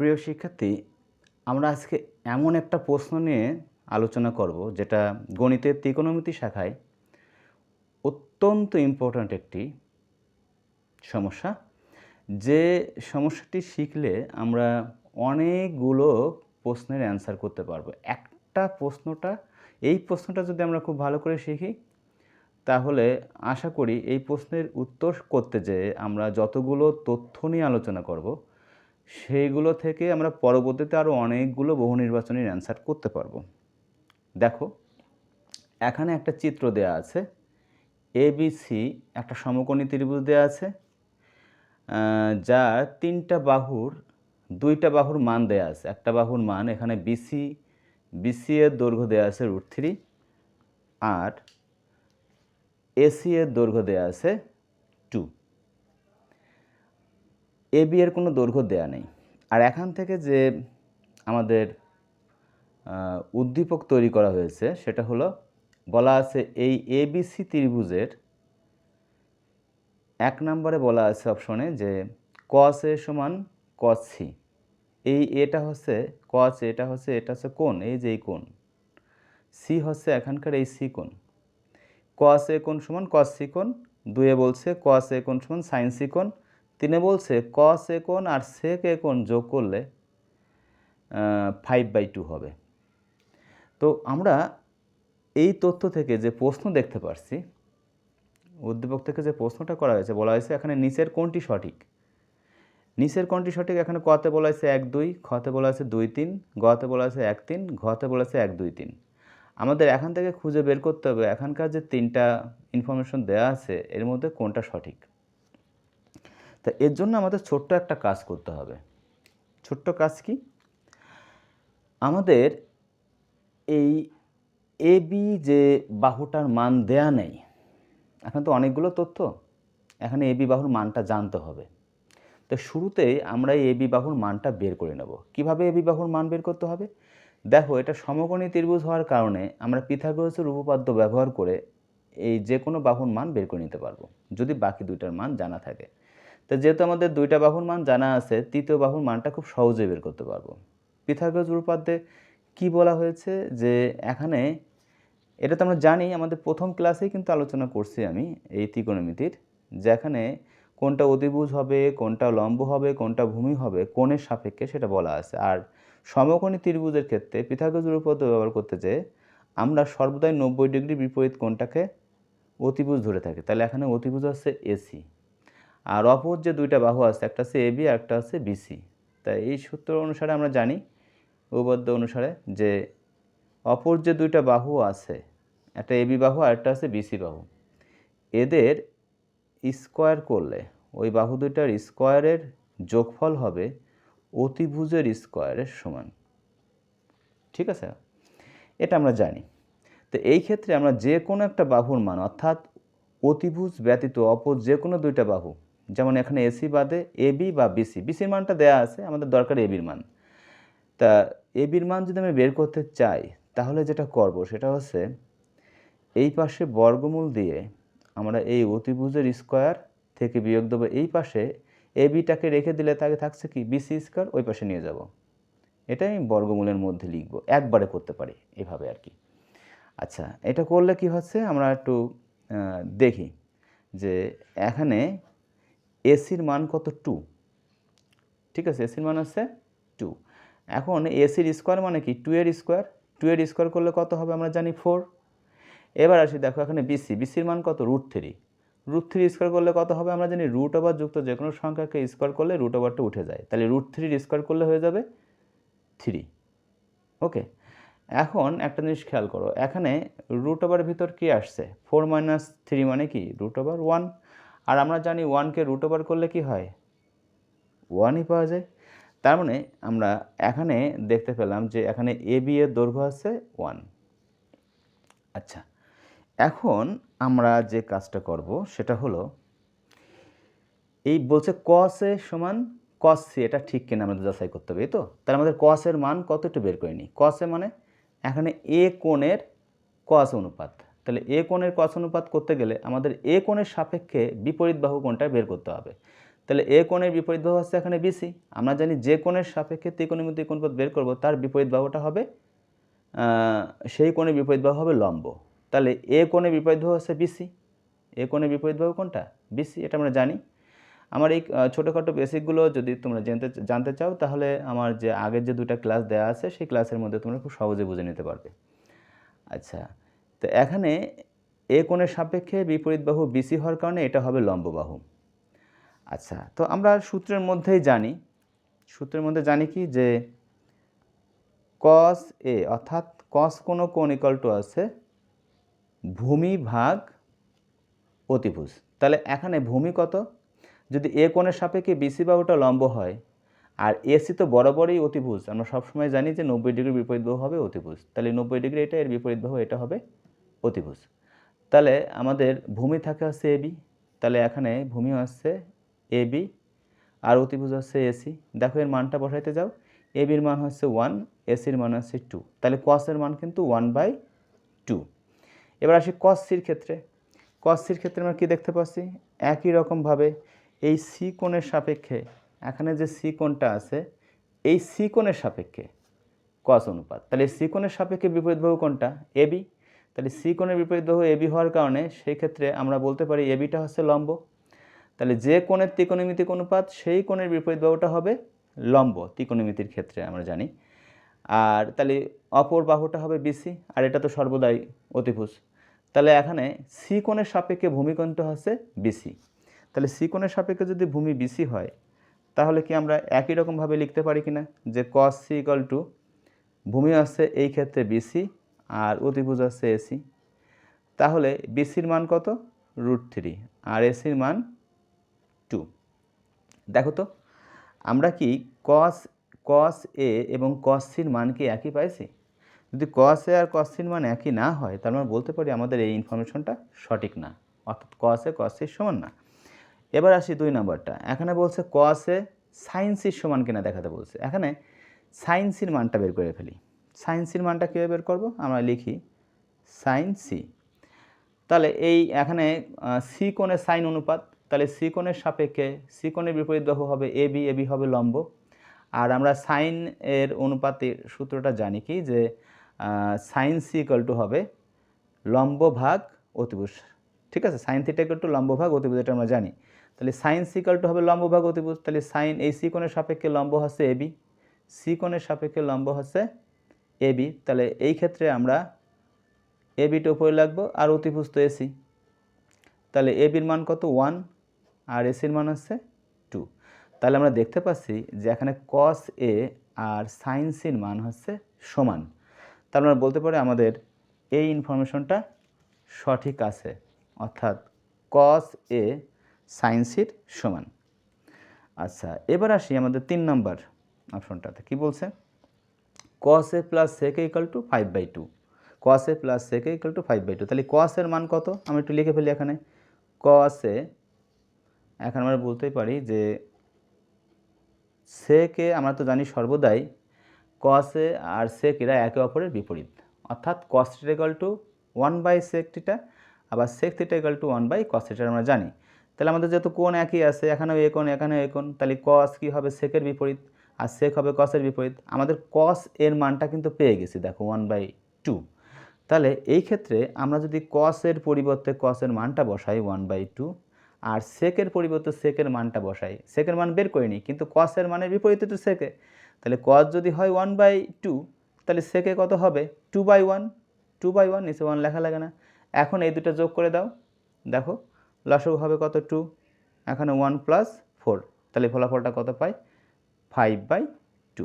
প্রিয় শিক্ষার্থী, আমরা আজকে এমন একটা প্রশ্ন নিয়ে আলোচনা করব, যেটা গণিতের ত্রিকোণমিতি শাখায় অত্যন্ত ইম্পর্ট্যান্ট একটি সমস্যা। যে সমস্যাটি শিখলে আমরা অনেকগুলো প্রশ্নের অ্যান্সার করতে পারব। একটা প্রশ্নটা, এই প্রশ্নটা যদি আমরা খুব ভালো করে শিখি, তাহলে আশা করি এই প্রশ্নের উত্তর করতে যেয়ে আমরা যতগুলো তথ্য নিয়ে আলোচনা করব সেইগুলো থেকে আমরা পরবর্তীতে আরও অনেকগুলো বহু নির্বাচনের অ্যান্সার করতে পারব। দেখো, এখানে একটা চিত্র দেয়া আছে। এবিসি একটা সমকোণী ত্রিভুজ দেয়া আছে যার তিনটা বাহুর, দুইটা বাহুর মান দেয়া আছে। একটা বাহুর মান এখানে বিসি বিসি এর দৈর্ঘ্য দেয়া আছে রুট থ্রি আর এসি এর দৈর্ঘ্য দেয়া আছে টু এ বি এর কোনো দৈর্ঘ্য দেয়া নেই। আর এখান থেকে যে আমাদের উদ্দীপক তৈরি করা হয়েছে, সেটা হলো, বলা আছে এই এবিসি ত্রিভুজের এক নম্বরে বলা আছে অপশনে যে কস এ সমান কস সি এই এটা হচ্ছে কস এটা হচ্ছে এটা হচ্ছে কোন এই যে এই কোণ। সি হচ্ছে এখানকার এই সি কোণ। কস এ কোণ সমান কস সি কোণ দুয়ে বলছে কস এ কোণ সমান সাইন সি কোণ। তিনে বলছে কস কোণ আর সেক এ কোণ যোগ করলে ফাইভ বাই টু হবে। তো আমরা এই তথ্য থেকে যে প্রশ্ন দেখতে পারছি, উদ্দীপক থেকে যে প্রশ্নটা করা হয়েছে, বলা হয়েছে এখানে নিচের কোনটি সঠিক। নিচের কোনটি সঠিক, এখানে কতে বলা হয়েছে এক, দুই, খতে বলা হয়েছে দুই, তিন, গতে বলা হয়েছে এক, তিন, ঘতে বলা হয়েছে এক, দুই, তিন। আমাদের এখান থেকে খুঁজে বের করতে হবে, এখানকার যে তিনটা ইনফরমেশন দেওয়া আছে, এর মধ্যে কোনটা সঠিক। তা এর জন্য আমাদের ছোট্ট একটা কাজ করতে হবে। ছোট্ট কাজ কি? আমাদের এই এ বি যে বাহুটার মান দেয়া নেই, এখন তো অনেকগুলো তথ্য, এখানে বি বাহুর মানটা জানতে হবে। তো শুরুতেই আমরা এই বি বাহুর মানটা বের করে নেব। কীভাবে বি বাহুর মান বের করতে হবে? দেখো, এটা সমকোণী ত্রিভুজ হওয়ার কারণে আমরা পিথাগোরাসের উপপাদ্য ব্যবহার করে এই যে কোনো বাহুর মান বের করে নিতে পারব, যদি বাকি দুইটার মান জানা থাকে। তো যেহেতু আমাদের দুইটা বাহুর মান জানা আছে, তৃতীয় বাহুর মানটা খুব সহজে বের করতে পারব। পিথাগোরাস উপপাদ্যে কি বলা হয়েছে যে এখানে, এটা তো আমরা জানি, আমাদের প্রথম ক্লাসেই কিন্তু আলোচনা করছি আমি এই ত্রিকোণমিতির যেখানে কোনটা অতিভুজ হবে, কোনটা লম্ব হবে, কোনটা ভূমি হবে, কোণের সাপেক্ষে সেটা বলা আছে। আর সমকোণী ত্রিভুজের ক্ষেত্রে পিথাগোরাস উপপাদ্য ব্যবহার করতে যেয়ে আমরা সর্বদাই নব্বই ডিগ্রি বিপরীত কোণটাকে অতিভুজ ধরে থাকি। তাহলে এখানে অতিভুজ আছে এসি। আর অপর যে দুইটা বাহু আছে, একটা আছে এবি আর একটা আছে বিসি তাই এই সূত্র অনুসারে আমরা জানি, উপপাদ্য অনুসারে যে অপর যে দুইটা বাহু আছে, একটা এবি বাহু আর একটা আছে বিসি বাহু, এদের স্কোয়ার করলে ওই বাহু দুইটার স্কোয়ারের যোগফল হবে অতিভুজের স্কোয়ারের সমান। ঠিক আছে? এটা আমরা জানি। তো এই ক্ষেত্রে আমরা যে কোনো একটা বাহুর মান, অর্থাৎ অতিভুজ ব্যতীত অপর যে কোনো দুইটা বাহু যেমন এখানে এসি বাদে এবি বা বিসি বিসির মানটা দেয়া আছে, আমাদের দরকার এবির মান। তা এবির মান যদি আমি বের করতে চাই, তাহলে যেটা করব সেটা হচ্ছে এই পাশে বর্গমূল দিয়ে আমরা এই অতিভুজের স্কোয়ার থেকে বিয়োগ দেবো এই পাশে। এবিটাকে রেখে দিলে তাকে থাকছে কি? বিসি স্কোয়ার, ওই পাশে নিয়ে যাব। এটাই আমি বর্গমূলের মধ্যে লিখব, একবারে করতে পারি এভাবে আর কি। আচ্ছা এটা করলে কি হচ্ছে? আমরা একটু দেখি যে এখানে এসির মান কত টু? ঠিক আছে, এসির মান হচ্ছে টু। এখন এসির স্কোয়ার মানে কি? টু এর স্কোয়ার। টু এর স্কোয়ার করলে কত হবে? আমরা জানি ফোর। এবার আসি, দেখো এখানে বিসি বিসির মান কত? Root three. Root three square করলে কত হবে? আমরা জানি রুট ওভার যুক্ত যে কোনো সংখ্যাকে স্কোয়ার করলে রুট ওভারটা উঠে যায়। তাহলে রুট থ্রির স্কোয়ার করলে হয়ে যাবে থ্রি। ওকে? এখন একটা জিনিস খেয়াল করো। এখানে রুট ওভার ভিতর কি আসছে? ফোর মাইনাস থ্রি মানে কি? Root over one. আর আমরা জানি ওয়ানকে রুট ওভার করলে কি হয়? ওয়ানই পাওয়া যায়। তার মানে আমরা এখানে দেখতে পেলাম যে এখানে এ বি এর দৈর্ঘ্য আছে ওয়ান আচ্ছা এখন আমরা যে কাজটা করব সেটা হলো, এই বলছে কস এ সমান কস সি এটা ঠিক কিনা আমাদের যাচাই করতে হবে তো? তাহলে আমাদের কসের মান কত একটু বের করে নিই? কসে মানে এখানে এ কোণের কস অনুপাত। তাহলে এ কোণের কস অনুপাত করতে গেলে আমাদের এ কোণের সাপেক্ষে বিপরীত বাহু কোণটা বের করতে হবে। তাহলে এ কোণের বিপরীত বাহু হচ্ছে এখানে বিসি আমরা জানি যে কোণের সাপেক্ষে ত্রিকোণমিতি কোণপথ বের করব, তার বিপরীত বাহুটা হবে সেই কোণের বিপরীত বাহু হবে লম্ব। তাহলে এ কোণের বিপরীত বাহু হচ্ছে বিসি এ কোণের বিপরীত বাহু কোনটা বিসি এটা আমরা জানি। আমার এই ছোটোখাটো বেসিকগুলো যদি তোমরা জানতে জানতে চাও, তাহলে আমার যে আগের যে দুটা ক্লাস দেওয়া আছে, সেই ক্লাসের মধ্যে তোমরা খুব সহজে বুঝে নিতে পারবে। আচ্ছা তো এখানে এ কোণের সাপেক্ষে বিপরীত বাহু বিসি হওয়ার কারণে এটা হবে লম্ব বাহু আচ্ছা তো আমরা সূত্রের মধ্যেই জানি, সূত্রের মধ্যে জানি কি যে কস এ অর্থাৎ কস কোনো কোণ ইকাল টু আছে ভূমি ভাগ অতিভুজ। তাহলে এখানে ভূমি কত? যদি এ কোণের সাপেক্ষে বিসি বাহুটা লম্ব হয়, আর এসি তো বরাবরই অতিভুজ, আমরা সবসময় জানি যে নব্বই ডিগ্রি বিপরীত বাহু হবে অতিভুজ। তাহলে নব্বই ডিগ্রি এটা এর বিপরীত বাহু, এটা হবে অতিভুজ। তাহলে আমাদের ভূমি থাকে হচ্ছে এবি তাহলে এখানে ভূমি হচ্ছে এবি আর অতিভুজ হচ্ছে এসি দেখো এর মানটা বসাইতে যাও এবির মান হচ্ছে ওয়ান এসির মান হচ্ছে টু। তাহলে কসের মান কিন্তু ওয়ান বাই টু। এবার আসি কস সির ক্ষেত্রে। কস সির ক্ষেত্রে আমরা কী দেখতে পাচ্ছি? একই রকমভাবে এই সি কোণের সাপেক্ষে, এখানে যে সি কোণটা আছে, এই সি কোণের সাপেক্ষে কস অনুপাত। তাহলে সি কোণের সাপেক্ষে বিপরীত বাহু কোনটা এবি তাহলে সি কোণের বিপরীত বাহু এবি হওয়ার কারণে সেই ক্ষেত্রে আমরা বলতে পারি এবিটা হচ্ছে লম্ব। তাহলে যে কোণের ত্রিকোণমিতিক অনুপাত, সেই কোণের বিপরীত বাহুটা হবে লম্ব ত্রিকোণমিতির ক্ষেত্রে, আমরা জানি। আর তাহলে অপর বাহুটা হবে বিসি আর এটা তো সর্বদাই অতিভুজ। তাহলে এখানে সি কোণের সাপেক্ষে ভূমিকোণটা হচ্ছে বিসি তাহলে সি কোণের সাপেক্ষে যদি ভূমি বিসি হয়, তাহলে কি আমরা একই রকমভাবে লিখতে পারি কি না যে কস সি ইকাল টু ভূমি আসছে এই ক্ষেত্রে বিসি আর অতিভুজ আসছে এসি তাহলে বিসির মান কত? Root three. আর এসির মান টু। দেখো তো, আমরা কি কস কস এ এবং কস সির মান কি একই পাইছি? যদি কস এ আর কস সির মান একই না হয় তাহলে আমরা বলতে পারি আমাদের এই ইনফরমেশনটা সঠিক না। অর্থাৎ কস এ কস সির সমান না। এবার আসি দুই নম্বরটা। এখানে বলছে কস এ সাইন সমান কিনা দেখাতে বলছে। এখানে সাইন মানটা বের করে ফেলি। সাইন সির মানটা কীভাবে বের করব? আমরা লিখি সাইন সি তাহলে এই এখানে সি কোণের সাইন অনুপাত, তাহলে সি কোণের সাপেক্ষে সি কোণের বিপরীত বাহু হবে এ বি এ বি হবে লম্ব। আর আমরা সাইন এর অনুপাতের সূত্রটা জানি কি? যে সাইন সি ইকাল টু হবে লম্ব ভাগ অতিভুজ। ঠিক আছে? সাইন থিটা ইকাল লম্ব ভাগ অতিভুজ, এটা আমরা জানি। তাহলে সাইন সি ইকাল টু হবে লম্ব ভাগ অতিভুজ, তাহলে সাইন এই সি কোণের সাপেক্ষে লম্ব হচ্ছে এ বি সি কোণের সাপেক্ষে লম্ব হচ্ছে এ বি তাহলে এই ক্ষেত্রে আমরা এ বিটা উপরে লাগবো আর অতিভুজ তো এসি তাহলে এ বির মান কত? ওয়ান আর এসির মান হচ্ছে টু তাহলে আমরা দেখতে পাচ্ছি যে এখানে কস এ আর সাইন সির মান হচ্ছে সমান। তাহলে আমরা বলতে পারি আমাদের এই ইনফরমেশনটা সঠিক আছে, অর্থাৎ কস এ সাইন সির সমান। আচ্ছা এবার আসি আমাদের তিন নম্বর অপশনটাতে কি বলছে? Cos A plus sec A equal to five by two cos A plus sec A equal to five by two তাহলে কস এর মান কত? আমি একটু লিখে ফেলি এখানে। কস এ এখন আমরা বলতেই পারি যে সেকে আমরা তো জানি সর্বদাই কস আর সেক এরা একে অপরের বিপরীত। অর্থাৎ cos theta equal to one by sec theta আবার sec theta equal to one by cos theta আমরা জানি। তাহলে আমাদের যেহেতু কোণ একই আছে, এখানেও এ কোণ, এখানেও এ কোণ, তাহলে কস কী হবে? সেকের বিপরীত। আর সেক হবে কসের বিপরীত। আমাদের কস এর মানটা কিন্তু পেয়ে গেছি, দেখো ওয়ান বাই টু তাহলে এই ক্ষেত্রে আমরা যদি কসের পরিবর্তে কসের মানটা বসাই ওয়ান বাই টু আর সেকের পরিবর্তে সেকের মানটা বসাই। সেকের মান বের করিনি, কিন্তু কসের মানের বিপরীতে তো সেকে তাহলে কস যদি হয় ওয়ান বাই টু তাহলে সেকে কত হবে? Two by one two by one নিচে ওয়ান লেখা লাগে না। এখন এই দুটো যোগ করে দাও। দেখো, লসগু হবে কত? টু এখানে ওয়ান প্লাস ফোর তাহলে ফলাফলটা কত পাই? Five by two.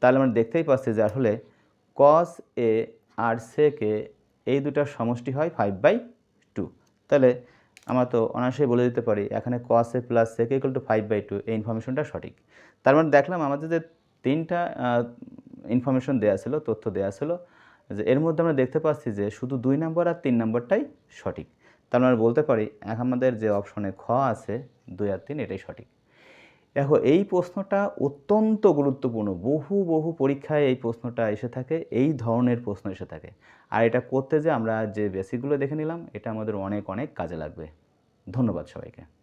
তাহলে আমরা দেখতেই পাচ্ছি যে আসলে কস এ আর সেকে এই দুটার সমষ্টি হয় ফাইভ বাই টু তাহলে আমরা তো অনায়াসেই বলে দিতে পারি, এখানে cos A plus sec A equal to five by two এই ইনফরমেশনটা সঠিক। তার মানে দেখলাম আমাদের যে তিনটা ইনফরমেশন দেওয়া ছিল, তথ্য দেওয়া ছিল, যে এর মধ্যে আমরা দেখতে পাচ্ছি যে শুধু দুই নম্বর আর তিন নম্বরটাই সঠিক। তার মানে বলতে পারি, এখন আমাদের যে অপশনে খ আছে, দুই আর তিন, এটাই সঠিক। দেখো, এই প্রশ্নটা অত্যন্ত গুরুত্বপূর্ণ। বহু বহু পরীক্ষায় এই প্রশ্নটা এসে থাকে, এই ধরনের প্রশ্ন এসে থাকে। আর এটা করতে যে আমরা যে বেসিকগুলো দেখে নিলাম, এটা আমাদের অনেক অনেক কাজে লাগবে। ধন্যবাদ সবাইকে।